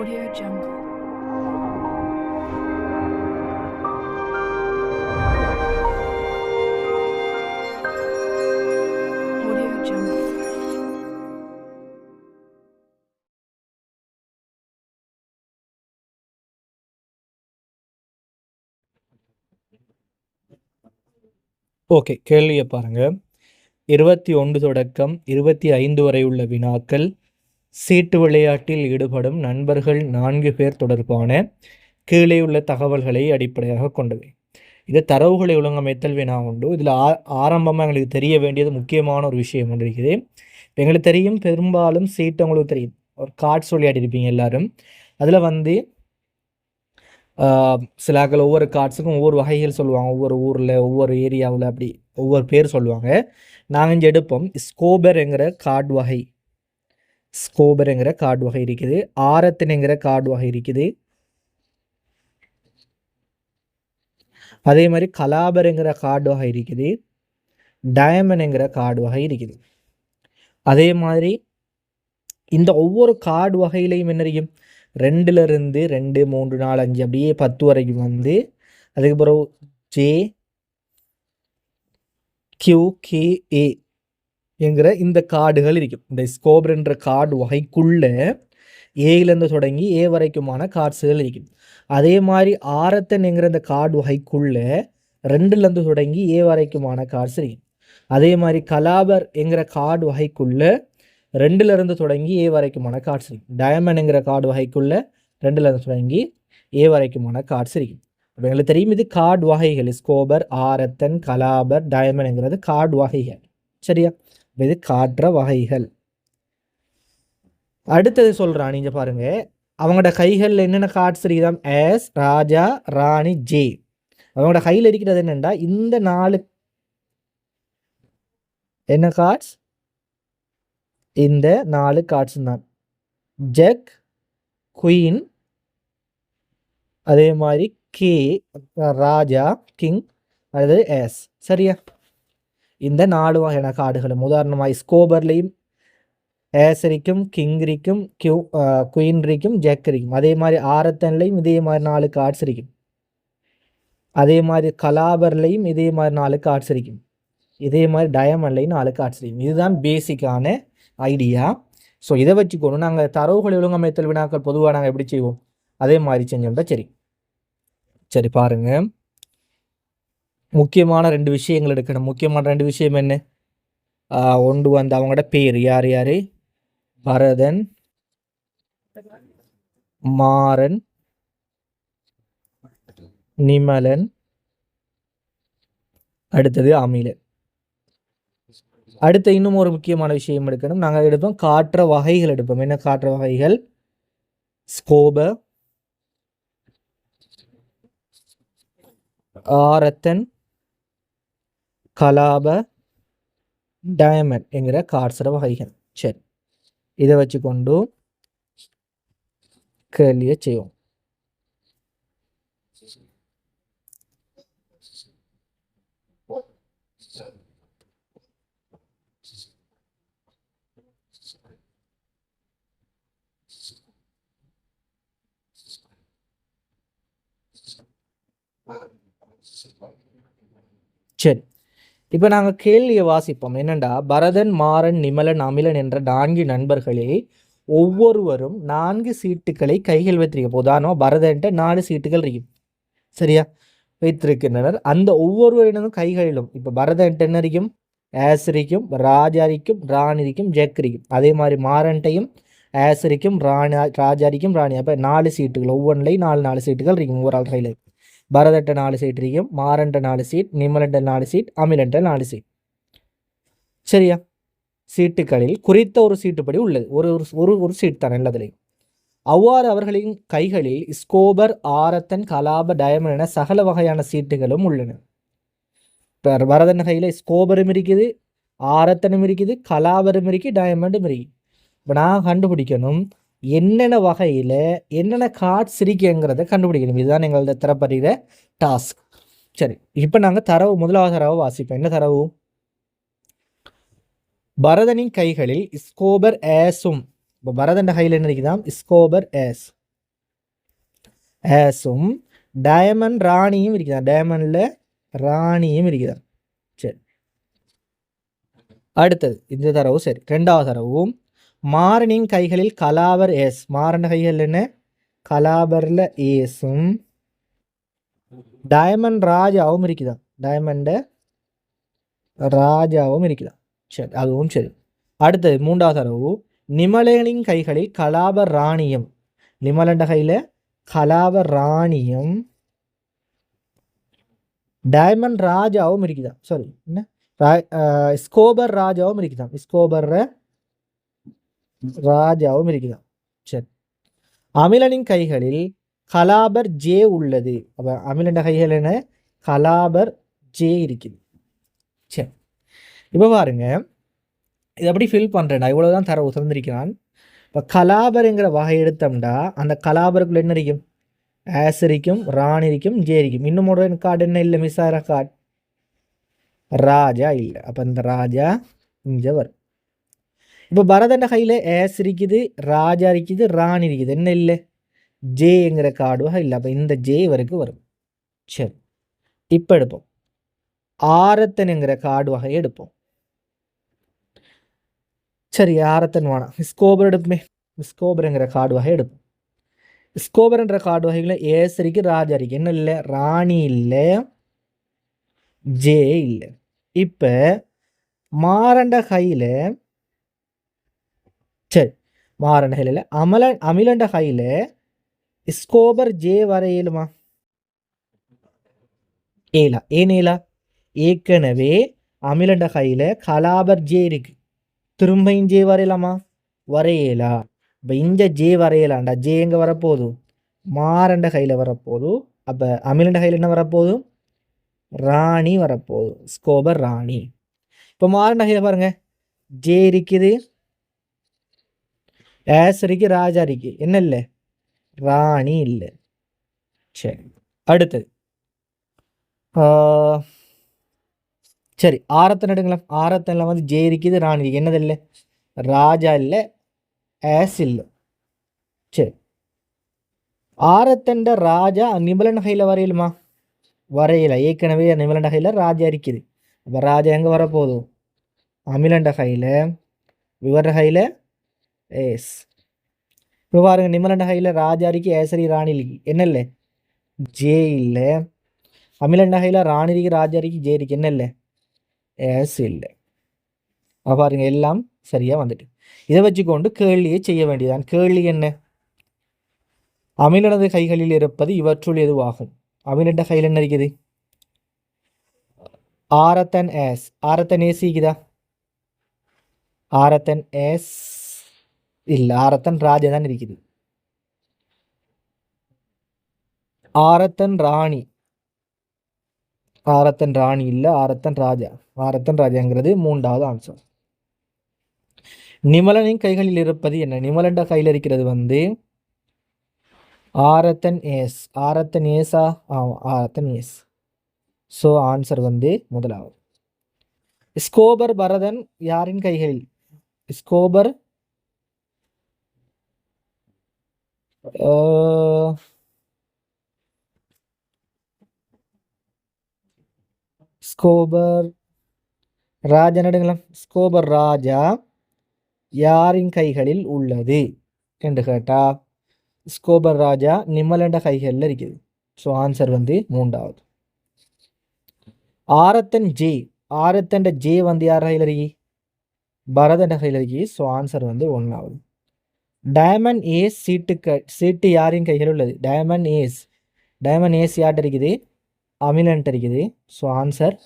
Audio Jungle. Audio Jungle. Okay கேள்வியை பாருங்க இருபத்தி ஒன்று தொடக்கம் இருபத்தி ஐந்து வரை உள்ள வினாக்கள் சீட்டு விளையாட்டில் ஈடுபடும் நண்பர்கள் நான்கு பேர் தொடர்பான கீழே உள்ள தகவல்களை அடிப்படையாக கொண்டவை இது தரவுகளை ஒழுங்கமைத்தல் வினா உண்டு. இதில் ஆ ஆரம்பமாக எங்களுக்கு தெரிய வேண்டியது முக்கியமான ஒரு விஷயம் ஒன்று இருக்குது. எங்களுக்கு தெரியும் பெரும்பாலும் சீட்டு உங்களுக்கு தெரியும். ஒரு கார்ட்ஸ் விளையாடிருப்பீங்க எல்லாரும். அதில் வந்து சிலாக்கள் ஒவ்வொரு கார்ட்ஸுக்கும் ஒவ்வொரு வகைகள் சொல்லுவாங்க. ஒவ்வொரு ஊரில் ஒவ்வொரு ஏரியாவில் அப்படி ஒவ்வொரு பேர் சொல்லுவாங்க. நாங்கள் இங்கே எடுப்போம். ஸ்கோபர்ங்கிற கார்டு வகை. ஸ்கோபருங்கிற கார்டு வகை இருக்குது. ஆரத்தினுங்கிற கார்டு வகை இருக்குது. அதே மாதிரி கலாபருங்கிற கார்டு வகை இருக்குது. டயமண்ட்ங்கிற கார்டு வகை இருக்குது. அதே மாதிரி இந்த ஒவ்வொரு கார்டு வகையிலையும் என்ன இருக்கும் ரெண்டுல இருந்து ரெண்டு மூன்று நாலு அஞ்சு அப்படியே பத்து வரைக்கும் வந்து அதுக்கப்புறம் ஜே கியூ கே ஏ என்கிற இந்த கார்டுகள் இருக்கும். இந்த ஸ்கோப்ரன்ற கார்டு வகைக்குள்ளே ஏயிலேருந்து தொடங்கி ஏ வரைக்குமான கார்ட்ஸுகள் இருக்கும். அதே மாதிரி ஆரத்தன் என்கிற இந்த கார்டு வகைக்குள்ளே ரெண்டுலேருந்து தொடங்கி ஏ வரைக்குமான கார்ட்ஸ் இருக்கும். அதே மாதிரி கலாபர் என்கிற கார்டு வகைக்குள்ளே ரெண்டுலேருந்து தொடங்கி ஏ வரைக்குமான கார்ட்ஸ் இருக்கும். டயமண்ட்ங்கிற கார்டு வகைக்குள்ளே ரெண்டுலேருந்து தொடங்கி ஏ வரைக்குமான கார்ட்ஸ் இருக்கும். அப்போ எங்களுக்கு தெரியும் இது கார்டு வகைகள். ஸ்கோபர் ஆரத்தன் கலாபர் டயமண்ட்ங்கிறது கார்டு வகைகள். சரியா? இது காட்டுற வகைகள். அடுத்தது சொல்கிறான் நீங்கள் பாருங்கள் அவங்களோட கைகளில் என்னென்ன கார்ட்ஸ் இருக்குதாம் எஸ் ராஜா ராணி ஜே அவங்களோட கையில் இருக்கிறது என்னென்னா இந்த நாலு என்ன கார்ட்ஸ்? இந்த நாலு கார்ட்ஸ் தான். ஜக் குயின் அதே மாதிரி கே ராஜா கிங் அல்லது எஸ் சரியா? இந்த நாலு வகையான காடுகளும். உதாரணமாக ஸ்கோபர்லேயும் ஏசரிக்கும் கிங்ரிக்கும் கியூ குயின்ரிக்கும் ஜெக்கரிக்கும். அதே மாதிரி ஆரத்தன்லையும் இதே மாதிரி நாலு கார்ட்ஸ் இருக்கும். அதே மாதிரி கலாபர்லையும் இதே மாதிரி நாலு கார்ட்ஸ் இருக்கும். இதே மாதிரி டயமண்ட்லையும் நாலு கார்ட்ஸ் இருக்கும். இதுதான் பேசிக்கான ஐடியா. ஸோ இதை வச்சுக்கணும். நாங்கள் தரவுகளை ஒழுங்கமைத்தல் வினாக்கள் பொதுவாக நாங்கள் எப்படி செய்வோம்? அதே மாதிரி செஞ்சோம்னா சரி. சரி பாருங்கள் முக்கியமான ரெண்டு விஷயங்கள் எடுக்கணும். முக்கியமான ரெண்டு விஷயம் என்ன? ஒன்று வந்து அவங்களோட பேர். யார் யார்? பரதன். மாறன். நிமலன். அடுத்தது அமிலன். அடுத்த இன்னும் ஒரு முக்கியமான விஷயம் எடுக்கணும். நாங்கள் எடுப்போம் காற்ற வகைகள் எடுப்போம். என்ன காற்ற வகைகள்? ஸ்கோப. ஆரத்தன். கலாப டயமண்ட் என்கிற கார்ட்ஸோட வகைகள். சரி. இதை வச்சுக்கொண்டு கேள்வியை செய்வோம். இப்போ நாங்கள் கேள்வியை வாசிப்போம். என்னண்டா? பரதன் மாறன் நிமலன் அமிலன் என்ற நான்கு நண்பர்களே ஒவ்வொருவரும் நான்கு சீட்டுகளை கைகள் வைத்திருக்க உதாரணம் பரதன்ட்ட நாலு சீட்டுகள் இருக்கும் சரியா? வைத்திருக்கின்றனர். அந்த ஒவ்வொருவரினதும் கைகளிலும் இப்போ பரதன்ட்ட என்ன இருக்கும்? ஆசிரிக்கும் ராஜாரிக்கும் ராணிக்கும் இருக்கும் அதே மாதிரி மாறன்ட்டையும் ஆசிரிக்கும் ராணி ராஜாரிக்கும் ராணி. அப்போ நாலு சீட்டுகள் ஒவ்வொன்றிலையும் நாலு நாலு சீட்டுகள் இருக்கும் ஒவ்வொரு ஆள் கையில். பரதட்ட நாலு சீட் இருக்கும் மாறன்ட்ட நாலு சீட் நிமலன்ட்ட நாலு சீட் அமிலன்ட்ட நாலு சீட் சரியா? சீட்டுகளில் குறித்த ஒரு சீட்டுப்படி உள்ளது. ஒரு ஒரு- ஒரு ஒரு சீட் தான் எல்லாத்துலேயும் அவ்வாறு அவர்களின் கைகளில் ஸ்கோபர் ஆரத்தன் கலாப டயமண்ட் என சகல வகையான சீட்டுகளும் உள்ளன. இப்போ பரதன் கையில் ஸ்கோபரும் இருக்குது ஆரத்தனும் இருக்குது கலாபரும் இருக்குது டயமண்டும் இருக்குது. இப்போ நான் கண்டுபிடிக்கணும் என்னென்ன வகையில் என்னென்ன கார்ட்ஸ் இருக்குங்கிறத கண்டுபிடிக்கணும். இதுதான் எங்களோட தரப்படுகிற டாஸ்க் சரி இப்போ நாங்கள் தரவு முதலாவது தரவு வாசிப்போம். என்ன தரவு? பரதனின் கைகளில் ஸ்கோபர் ஏஸும் இப்போ பரதன் கையில் என்ன இருக்குதான் ஸ்கோபர் ஏஸ். ஏஸும் டயமண்ட் ராணியும் இருக்குதான் டயமண்டில் ராணியும் இருக்குதான் சரி. அடுத்தது இந்த தரவு சரி ரெண்டாவது தரவும் மாறனின் கைகளில் கலாவர் ஏஸ். மாறன கைகள் என்ன? கலாபரில் ஏஸும் டயமண்ட் ராஜாவும் இருக்குதான் டயமண்ட ராஜாவும் இருக்குதான் சரி அதுவும் சரி. அடுத்தது மூன்றாவது தரவு. நிமலனின் கைகளில் கலாபர் ராணியம். நிமலண்ட கையில் கலாப ராணியம். டயமண்ட் ராஜாவும் இருக்குதான் சாரி என்ன? ரா- ஸ்கோபர் ராஜாவும் இருக்குதான் ஸ்கோபர் ராஜாவும் இருக்குதாம் சரி. அமிலனின் கைகளில் கலாபர் ஜே உள்ளது. அப்போ அமிலண்ட கைகள் என்ன? கலாபர் ஜே இருக்குது. சரி. இப்போ பாருங்க. இது எப்படி ஃபில் பண்ணுறேன் இவ்வளோ தான் தர உசந்திருக்கிறான் இப்போ கலாபருங்கிற வகை எடுத்தோம்டா அந்த கலாபருக்குள்ள என்ன இருக்கும்? ஆஸ் இருக்கும் ராணி இருக்கும் ஜே இருக்கும். இன்னும் ஒரு கார்டு என்ன இல்லை மிஸ் ஆகிற கார்டு ராஜா இல்லை. அப்போ இந்த ராஜா இங்கே வரும். இப்போ பரதண்ட கையில் ஏஸ் இருக்குது ராஜா இருக்குது ராணி இருக்குது. என்ன இல்லை? ஜேங்கிற கார்டுவாக இல்லை. அப்போ இந்த ஜே வரைக்கும் வரும். சரி. இப்போ எடுப்போம். ஆரத்தனுங்கிற கார்டு வகையை எடுப்போம். சரி ஆரத்தன் வேணாம் ஸ்கோபர் எடுப்போமே. ஸ்கோபருங்கிற கார்டு வகை எடுப்போம். ஸ்கோபர்ன்ற கார்டு வகைகளில் ஏஸ் இருக்கு ராஜா இருக்கு. என்ன இல்லை? ராணி இல்லை. ஜே இல்லை. இப்போ மாரண்ட கையில் சரி மாரண்ட கையில் அமல அமிலண்ட ஹையில் ஸ்கோபர் ஜே வரையிலுமா ஏலா ஏன் ஏலா ஏற்கனவே அமிலண்ட ஹையில் கலாபர் ஜே இருக்கு. திரும்பியும் ஜே வரையலாமா வரையலா இப்போ இந்த ஜே வரையலாண்டா ஜே எங்கே வரப்போகுது? மாரண்ட கையில் வரப்போகுது. அப்போ அமிலண்ட கையில் என்ன வரப்போகுது? ராணி வரப்போகுது. ஸ்கோபர் ராணி. இப்போ மாரண்ட கையில் பாருங்கள் ஜே இருக்குது. ஏசரிக்கு ராஜாரிக்கு என்ன இல்லை? ராணி இல்லை. சரி அடுத்தது. சரி ஆரத்தன் எடுங்களேன். ஆரத்தனில் வந்து ஜே இருக்குது ராணி இருக்கு என்னது இல்லை? ராஜா இல்லை ஆஸ் இல்லை. சரி. ஆரத்தண்ட ராஜா நிபலன் கையில் வரையலுமா வரையல. ஏற்கனவே நிமலண்ட கையில் ராஜா இருக்குது. அப்போ ராஜா எங்கே வரப்போகுது? அமிலண்ட கையில் விவர கையில் எஸ் இப்போ பாருங்க நிமலண்ட ஹையில் ராஜாரிக்கு ஏசரி ராணி என்ன இல்லை ஜே இல்லை அமிலண்ட ஹையில் ராணிரிக்கு ராஜாரிக்கு ராஜா ஜே இருக்கு என்ன இல்லை. ஏஸ் இல்லை அப்போ பாருங்க எல்லாம் சரியாக வந்துட்டு. இதை வச்சுக்கொண்டு கேள்வியை செய்ய வேண்டியதான் கேள்வி என்ன? அமிலனது கைகளில் இருப்பது இவற்றுள் எதுவாகும்? அமிலண்ட கையில் என்ன இருக்குது? ஆரத்தன் ஏஸ் ஆரத்தன் ஏசிக்குதா ஆரத்தன் ஏஸ் இல்லை ஆரத்தன் ராஜா தான் இருக்குது ஆரத்தன் ராணி ஆரத்தன் ராணி இல்லை ஆரத்தன் ராஜா ஆரத்தன் ராஜாங்கிறது மூன்றாவது ஆன்சர் நிமலனின் கைகளில் இருப்பது என்ன நிமலண்ட கையில் இருக்கிறது வந்து ஆரத்தன் ஏஸ் ஆரத்தன் ஏஸா ஆமாம் ஆரத்தன் ஏஸ் ஸோ ஆன்சர் வந்து முதலாவது ஸ்கோபர் பரதன் யாரின் கைகளில் ஸ்கோபர் ஸ்கோபர் ராஜா நடுங்களாம் ஸ்கோபர் ராஜா யாரின் கைகளில் உள்ளது என்று கேட்டா ஸ்கோபர் ராஜா நிம்மலண்ட கைகளில் இருக்குது. ஸோ ஆன்சர் வந்து மூன்றாவது. ஆரத்தன் ஜே ஆரத்தண்ட ஜே வந்து யார் கையில் இருக்கி? பரதண்ட கையில் இருக்கி. ஸோ ஆன்சர் வந்து ஒன்றாவது டயமண்ட் ஏஸ் சீட்டு சீட்டு யாரின் கையில் உள்ளது? டயமண்ட் ஏஸ் டயமண்ட் ஏஸ் யார்கிட்ட இருக்குது அமிலன்ட் இருக்குது ஸோ ஆன்சர்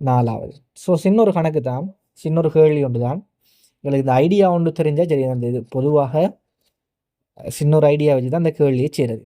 நாலாவது. ஸோ சின்ன ஒரு கணக்கு தான் சின்ன ஒரு கேள்வி ஒன்று தான் எங்களுக்கு இந்த ஐடியா ஒன்று தெரிஞ்சால் சரி அந்த இது பொதுவாக சின்ன ஒரு ஐடியா வச்சு தான் அந்த கேள்வியை செய்கிறது.